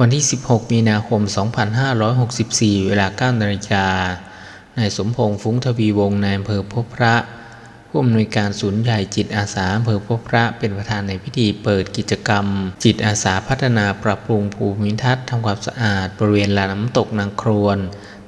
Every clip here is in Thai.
วันที่ 16 มีนาคม 2564 เวลา9นาฬิกานายสมพงษ์ฟุ้งทวีวงศ์นายอำเภอพบพระ ผู้อำนวยการศูนย์ใหญ่จิตอาสาอำเภอพบพระ เป็นประธานในพิธีเปิดกิจกรรม จิตอาสาพัฒนาปรับปรุงภูมิทัศน์ทำความสะอาด บริเวณลานน้ำตกนางครวน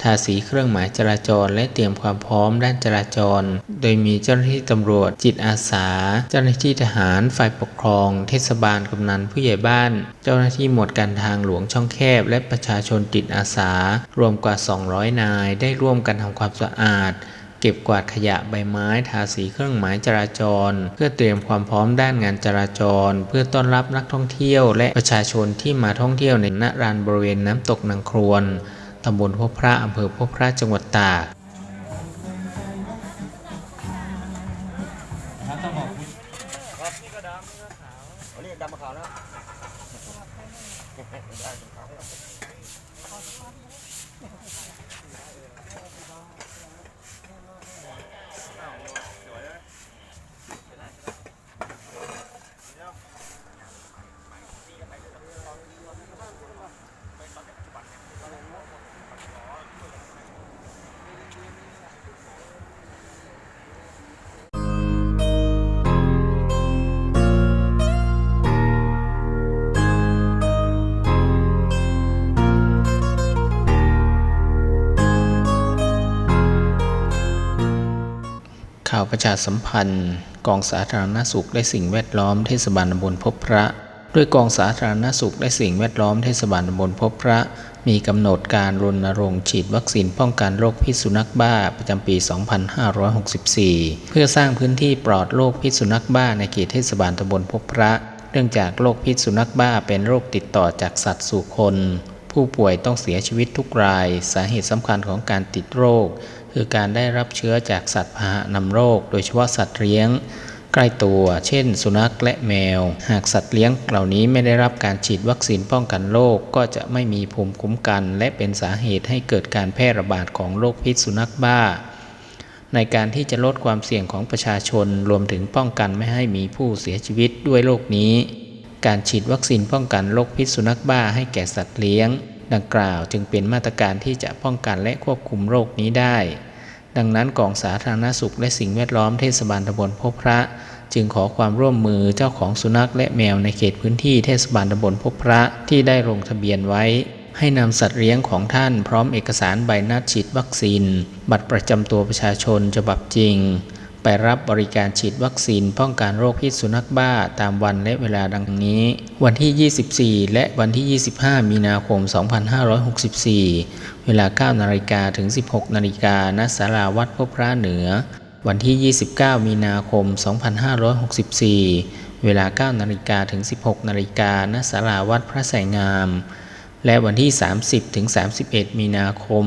ทาสีเครื่องหมายจราจร และเตรียมความพร้อมด้านจราจร โดยมีเจ้าหน้าที่ตำรวจ จิตอาสา เจ้าหน้าที่ทหาร ฝ่ายปกครอง เทศบาลกำนันผู้ใหญ่บ้าน เจ้าหน้าที่หมวดการทางหลวงช่องแคบ และประชาชนจิตอาสา รวมกว่า 200 นาย ได้ร่วมกันทำความสะอาดเก็บกวาดขยะใบไม้ทาสีเครื่องหมายจราจร เพื่อเตรียมความพร้อมด้านงานจราจร เพื่อต้อนรับนักท่องเที่ยว และประชาชนที่มาท่องเที่ยวในณลานบริเวณน้ำตกนางครวน ตำบลพบพระอำเภอพบพระจังหวัดตาก ขาวแล้วข่าวประชาสัมพันธ์ กองสาธารณสุขและสิ่งแวดล้อมเทศบาลตำบลพบพระ ด้วยกองสาธารณสุขและสิ่งแวดล้อมเทศบาลตำบลพบพระ มีกำหนดการรณรงค์ฉีดวัคซีนป้องกันโรคพิษสุนัขบ้าประจำปี 2564 เพื่อสร้างพื้นที่ปลอดโรคพิษสุนัขบ้าในเขตเทศบาลตำบลพบพระ เนื่องจากโรคพิษสุนัขบ้าเป็นโรคติดต่อจากสัตว์สู่คน ผู้ป่วยต้องเสียชีวิตทุกราย สาเหตุสำคัญของการติดโรค คือการได้รับเชื้อจากสัตว์พาหะนำโรค โดยเฉพาะสัตว์เลี้ยง ใกล้ตัว เช่น สุนัขและแมว หากสัตว์เลี้ยงเหล่านี้ไม่ได้รับการฉีดวัคซีนป้องกันโรคก็จะไม่มีภูมิคุ้มกัน และเป็นสาเหตุให้เกิดการแพร่ระบาดของโรคพิษสุนัขบ้า ในการที่จะลดความเสี่ยงของประชาชนรวมถึงป้องกันไม่ให้มีผู้เสียชีวิตด้วยโรคนี้ การฉีดวัคซีนป้องกันโรคพิษสุนัขบ้าให้แก่สัตว์เลี้ยงดังกล่าวจึงเป็นมาตรการที่จะป้องกันและควบคุมโรคนี้ได้ ดังนั้นกองสาธารณสุขและสิ่งแวดล้อมเทศบาลตำบลพบพระ จึงขอความร่วมมือเจ้าของสุนัขและแมวในเขตพื้นที่เทศบาลตำบลพบพระที่ได้ลงทะเบียนไว้ ให้นำสัตว์เลี้ยงของท่านพร้อมเอกสารใบนัดฉีดวัคซีน บัตรประจำตัวประชาชนฉบับจริง ไปรับบริการฉีดวัคซีนป้องกันโรคพิษสุนัขบ้าตามวันและเวลาดังนี้ วันที่ 24 และวันที่ 25 มีนาคม 2564 เวลา 9 นาฬิกาถึง 16 นาฬิกาณศาลาวัดพบพระเหนือ วันที่ 29 มีนาคม 2564 เวลา 9 นาฬิกาถึง 16 นาฬิกาณศาลาวัดพระไสยงาม และวันที่ 30 ถึง 31 มีนาคม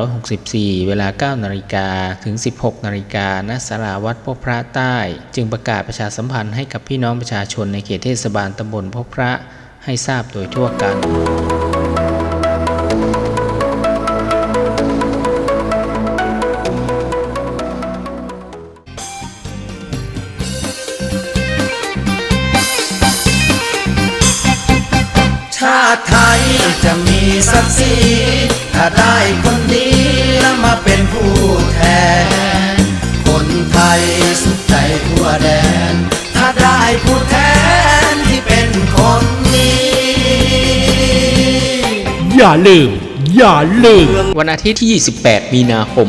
2564 เวลา 9 นาฬิกาถึง 16 นาฬิกาณสาราวัดพบพระใต้ จึงประกาศประชาสัมพันธ์ให้กับพี่น้องประชาชนในเขตเทศบาลตำบลพบพระให้ทราบโดยทั่วกันาติไทยจะมีศักดิ์ศรีถ้าได้คนดีแล้วมาเป็นผู้แทน คนไทยสุขใจทั่วแดน ถ้าได้ผู้แทนที่เป็นคนดีอย่าลืม อย่าลืม วันอาทิตย์ที่ 28 มีนาคม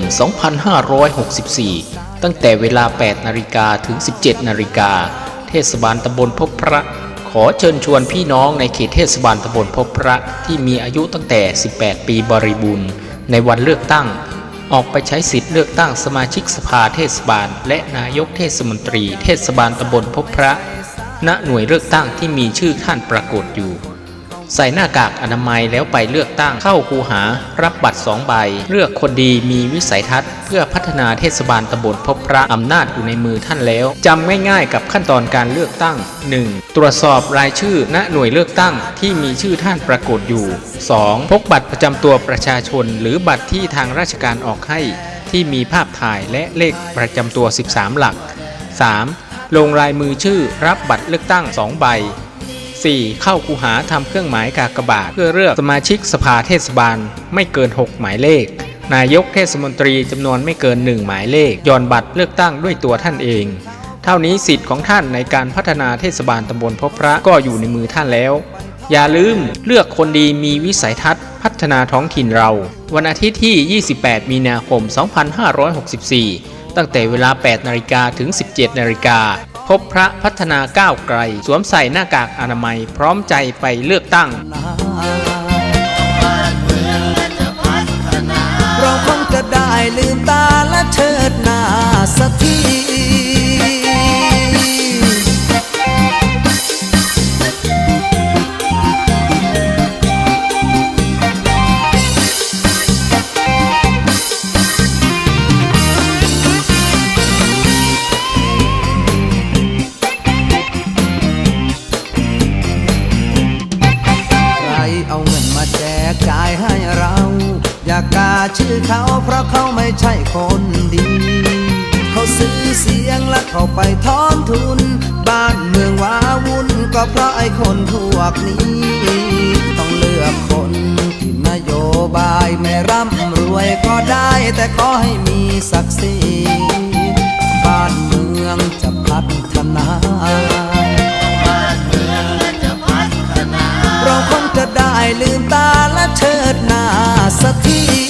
2564 ตั้งแต่เวลา 8 นาฬิกาถึง 17 นาฬิกา เทศบาลตำบลพบพระ อเชิญชวนพี่น้องในเขตเทศบาลตำบลพบพระที่มีอายุตั้งแต่ 18 ปีบริบูรณ์ ในวันเลือกตั้ง ออกไปใช้สิทธิ์เลือกตั้งสมาชิกสภาเทศบาล และนายกเทศมนตรี เทศบาลตำบลพบพระ ณหน่วยเลือกตั้งที่มีชื่อท่านปรากฏอยู่ ใส่หน้ากากอนามัยแล้วไปเลือกตั้งเข้าคูหา รับบัตรสองใบ เลือกคนดีมีวิสัยทัศน์ เพื่อพัฒนาเทศบาลตำบลพบพระอำนาจอยู่ในมือท่านแล้วจำง่ายๆกับขั้นตอนการเลือกตั้ง 1. ตรวจสอบรายชื่อณหน่วยเลือกตั้งที่มีชื่อท่านปรากฏอยู่ 2. พกบัตรประจำตัวประชาชน หรือบัตรที่ทางราชการออกให้ ที่มีภาพถ่ายและเลขประจำตัว 13 หลัก 3. ลงลายมือชื่อรับบัตรเลือกตั้ง 2 ใบ 4. เข้าคูหาทำเครื่องหมายกากบาท เพื่อเลือกสมาชิกสภาเทศบาลไม่เกิน 6 หมายเลข นายกเทศมนตรีจำนวนไม่เกิน 1 หมายเลขย่อนบัตรเลือกตั้งด้วยตัวท่านเอง เท่านี้สิทธิ์ของท่านในการพัฒนาเทศบาลตำบลพบพระก็อยู่ในมือท่านแล้ว อย่าลืมเลือกคนดีมีวิสัยทัศน์ พัฒนาท้องถิ่นเรา วันอาทิตย์ที่ 28 มีนาคม 2564 ตั้งแต่เวลา 8 นาฬิกาถึง 17 นาฬิกา พบพระพัฒนาก้าวไกล สวมใส่หน้ากากอนามัยพร้อมใจไปเลือกตั้งเราคงจะได้ลืมตาและเชิดหน้าสัก ชื่อเขาเพราะเขาไม่ใช่คนดี เขาซื้อเสียงและเขาไปทอนทุน บ้านเมืองว้าวุ่นก็เพราะไอ้คนพวกนี้ ต้องเลือกคนที่นโยบายไม่ร่ำรวยก็ได้ แต่ขอให้มีศักดิ์ศรีบ้านเมืองจะพัฒนาเราคงจะได้ลืมตาและเชิดหน้าสักที